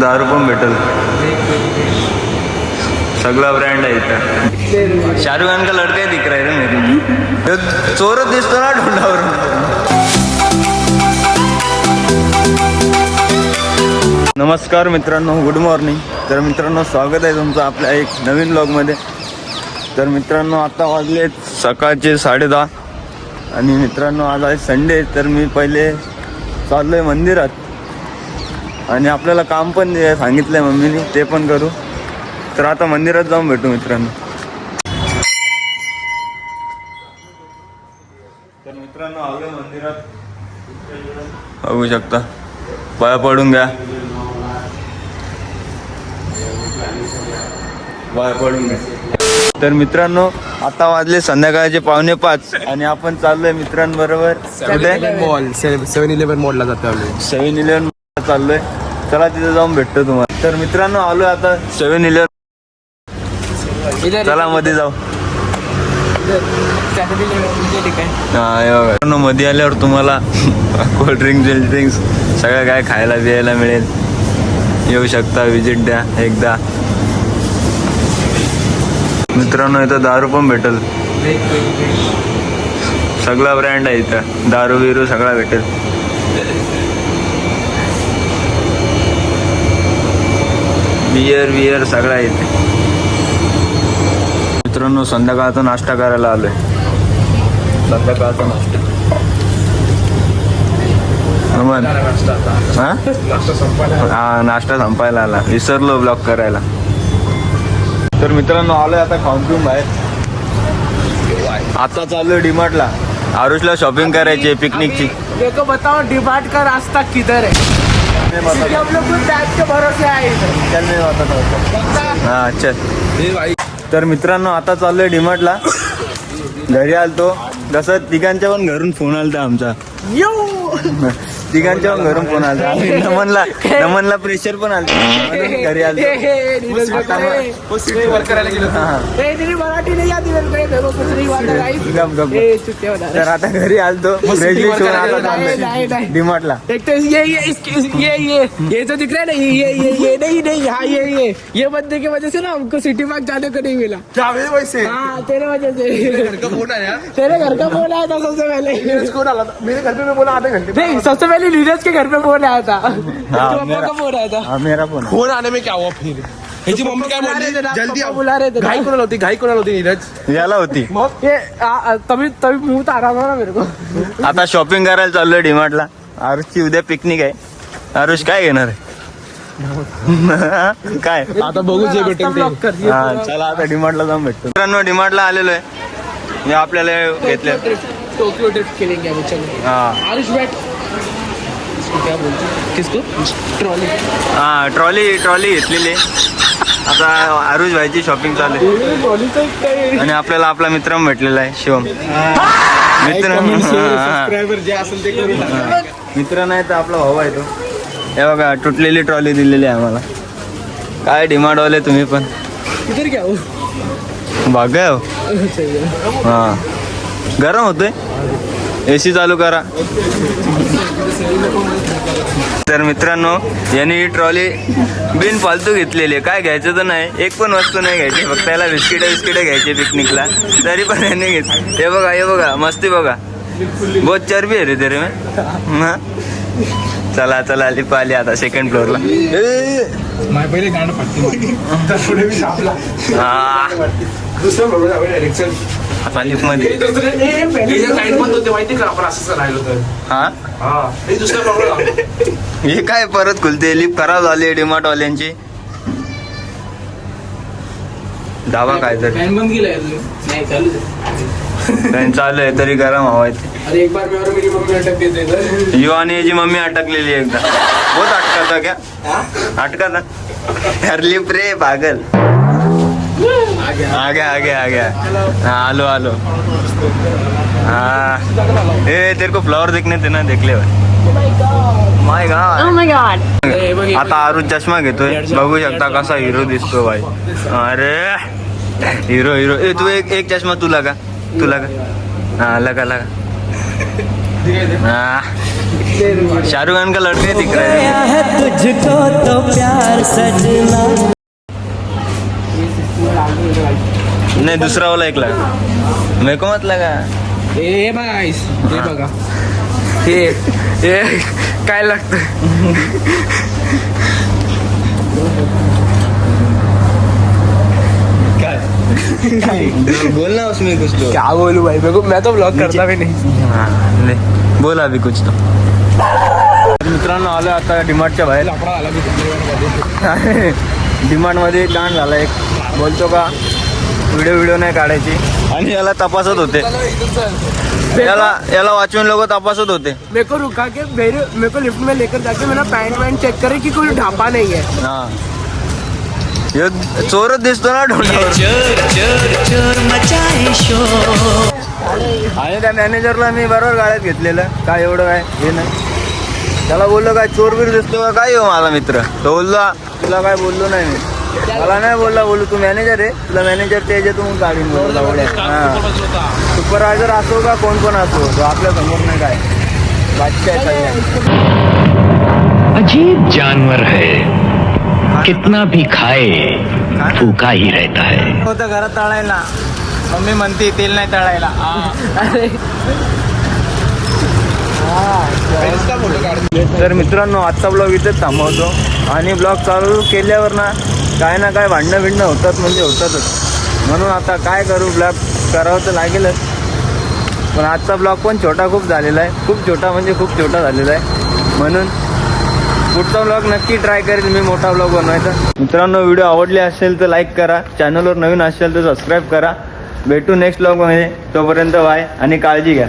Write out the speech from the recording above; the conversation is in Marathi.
दारू पण भेटल. सगळा ब्रँड आहे इथं. शाहरुख खान का लडका दिख रहा है मेरे. चोरच दिसतो ना ढोंडावर नमस्कार मित्रांनो गुड मॉर्निंग तर मित्रांनो स्वागत आहे तुमचं आपल्या एक नवीन ब्लॉगमध्ये तर मित्रांनो आता वाजले सकाळचे साडेदहा. आणि मित्रांनो आज आहे संडे तर मी पहिले चाललो आहे मंदिरात. आणि आपल्याला काम पण जे सांगितलं आहे मम्मीने ते पण करू. तर आता मंदिरात जाऊन भेटू मित्रांनो. तर मित्रांनो आलो मंदिरात. बघू शकता. पाया पडून घ्या. पाया पडून घ्या. तर मित्रांनो आता वाजले संध्याकाळचे पावणे पाच आणि आपण चाललोय मित्रांबरोबर. मॉल सेवन इलेव्हन मॉलला जातो सेव्हन इलेव्हन चाललोय. चला तिथे जाऊन भेटतो तुम्हाला. तर मित्रांनो आलो आता सेव्हन इलेव्हन चला मध्ये जाऊ. हा मध्ये आल्यावर तुम्हाला कोल्ड्रिंक ड्रिंक्स सगळं काय खायला प्यायला मिळेल. येऊ शकता विजिट द्या एकदा. मित्रांनो इथं दारू पण भेटल. सगळा ब्रँड आहे इथं. दारू बिरू सगळा भेटेल. बियर बियर सगळा येते मित्रांनो संध्याकाळचा नाश्ता करायला आलोय. संध्याकाळचा नाश्ता. अमन नाश्ता संपायला आला. विसरलो ब्लॉक करायला. तर मित्रांनो आलोय आता खाऊन पिऊन बाहेर. आता चाललोय डीमार्टला. आरुषला शॉपिंग करायची पिकनिकची मेरे को बताओ डिमांड का रास्ता किधर आहे हा चल. तर मित्रांनो आता चाललोय डीमार्टला. घरी आलतो. जसं तिघांच्या पण घरून फोन आलता आमचा. यो! तिघांच्या घरून फोन आणि नमनला नमनला प्रेशर पण म्हणून घरी. हे तेरी आती घरी आलतो. डीमार्टला ये ये इसके ये ये. ये तो दिख रहा है ना ये ये ये ये नहीं नहीं हाँ ये ये. ये बंदे की वजह से ना हमको सिटी पार्क जाने को नहीं मिला. क्या वैसे. हाँ तेरे वजह से. फोन आया. तेरे घर का फोन आया था सबसे पहले. आला? मेरे घर पे बोला आधे घंटे नहीं सबसे पहले नीरज के घर पे फोन आया था। हाँ, तो पापा का फोन आया था। हा मेरा फोन फोन आने में क्या हुआ फिर? ह्याची मम्मी काय बुला रहे थे ना, बोलली जल्दी पप्पा आओ. बुला रहे थे ना. घाई कोणाला होती घाई कोणाला होती नीरज। याला होती। ये आ, आ, तभी तभी मुंह तो आ रहा था ना मेरे को। आता शॉपिंग करायला चाललोय डीमार्टला। आरुषची उद्या पिकनिक आहे। आरुष काय घेणार आहे? काय? आता बघू जे भेटेल ते. ब्लॉक कर दिया हा चला आता डिमार्टला जाऊन भेटतो. मित्रांनो डिमार्टला आलेलो आहे. मी आपल्याला घेतले टोक्यो ट्रिप खेलेंगे अभी चलो. हा. आरुष बैठ इसको क्या बोलते हैं? किसको? ट्रॉली. हा ट्रॉली ट्रॉली घेतलेली आता आरुष भाईची शॉपिंग चालू आहे. आणि आपल्याला आपला मित्र भेटलेला आहे शिवम. मित्र. मित्र नाही तर आपला भाऊ आहे तो. हे बघा तुटलेली ट्रॉली दिलेली आहे आम्हाला. काय डिमांडवाले तुम्ही पण. इधर क्या हो? भाग्य हो. हा. गरम होतोय. एसी चालू करा. तर मित्रांनो यांनी ही ट्रॉली बिन फालतू घेतलेली आहे. काय घ्यायचं तर नाही. एक पण वस्तू नाही घ्यायची. फक्त याला बिस्किट बिस्किट घ्यायचे पिकनिकला तरी पण यांनी घेत हे बघा हे बघा. मस्ती बघा. बहुत चरबी आहे रे तेरे में. हा? चला चला आली आता सेकंड फ्लोअरला पहिले हा. दुसरं माहिती का? आपण राहिलो तर. हा? हा. हे दुसरा प्रॉब्लेम हे काय परत खुलते? लिप खराब झाली डिमार्ट वाल्यांची दावा काय तरी फैन बंद नहीं चालू फॅन चालू आहे तरी गरम हवा येते अरे एक बार मैं और मेरी मम्मी अटक इधर यो आणि याची मम्मी अटकलेली आहे एकदा. बहुत अटका था क्या? अटका था यार लिप रे पागल. आ गया आ गया आ गया हाँ आलो आलो। हाँ। ए तेरे को फ्लावर देखने थे ना देख ले। My god Oh my god. आता आरू चष्मा घेतोय। बघू शकता कसा हिरो दिसतो भाई। अरे। हिरो हिरो ए तू एक एक चष्मा तू लगा। तू लगा। हा लगा लगा। हाँ, शाहरुख खान का लड़का दिख रहा है। है तुझको तो प्यार सजना। नहीं दूसरा वाला एक लगा. मेरे को हे बाईस हे बघा. हे हे काय लागतं? बोलना उसमें कुछ तो. क्या बोलू भाई? मेरे को मैं तो ब्लॉग करता भी नहीं. हाँ, नहीं. बोला अभी कुछ तो. मित्रांनो आलो आता डिमार्टच्या बाहेर. आला तुमच्या डिमांडमध्ये कांड झाला एक. बोलतो का? व्हिडिओ व्हिडिओ नाही काढायची. आणि याला तपासत होते. याला याला वाचून लोक तपासत होते. मेरे को रुका के मेरे मेरे को लिफ्ट में लेकर जाके मेरा पैंट वैंट चेक करे कि कोई ढापा नहीं है। हा। चोरच दिसतो ना आणि त्या मॅनेजरला मी बरोबर गाड्यात घेतलेलं. काय एवढं काय हे नाही. त्याला बोललो काय चोर बीर दिसतो काय हो माझा मित्र? तो बोलला तुला काय बोललो नाही मी. मला नाही बोलला बोलू. तू मॅनेजर आहे. तुला मॅनेजरच्या ह्याच्यातून काढीन बोलला हा. सुपरवायझर असो का कोण कोण असो तो आपल्यासमोर नाही काय. बादशाह आहे सगळ्या अजीब जानवर है। कितना भी खाए भूखा ही रहता है। होतं घरात तळायला. मम्मी म्हणते तेल नाही तळायला. तर मित्रांनो आजचा ब्लॉग इथेच थांबवतो. आणि ब्लॉग चालू केल्यावर ना काय ना काय भांडणं भिंडणं होतात म्हणजे होतातच. म्हणून आता काय करू ब्लॉग करावं तर लागेलच. पण आजचा ब्लॉग पण छोटा खूप झालेला आहे. खूप छोटा म्हणजे खूप छोटा झालेला आहे. म्हणून पुढचा ब्लॉग नक्की ट्राय करेल मी मोठा ब्लॉग बनवायचा. मित्रांनो व्हिडिओ आवडले असेल तर लाईक करा. चॅनलवर नवीन असेल तर सबस्क्राईब करा. भेटू नेक्स्ट ब्लॉगमध्ये तोपर्यंत वाय आणि काळजी घ्या.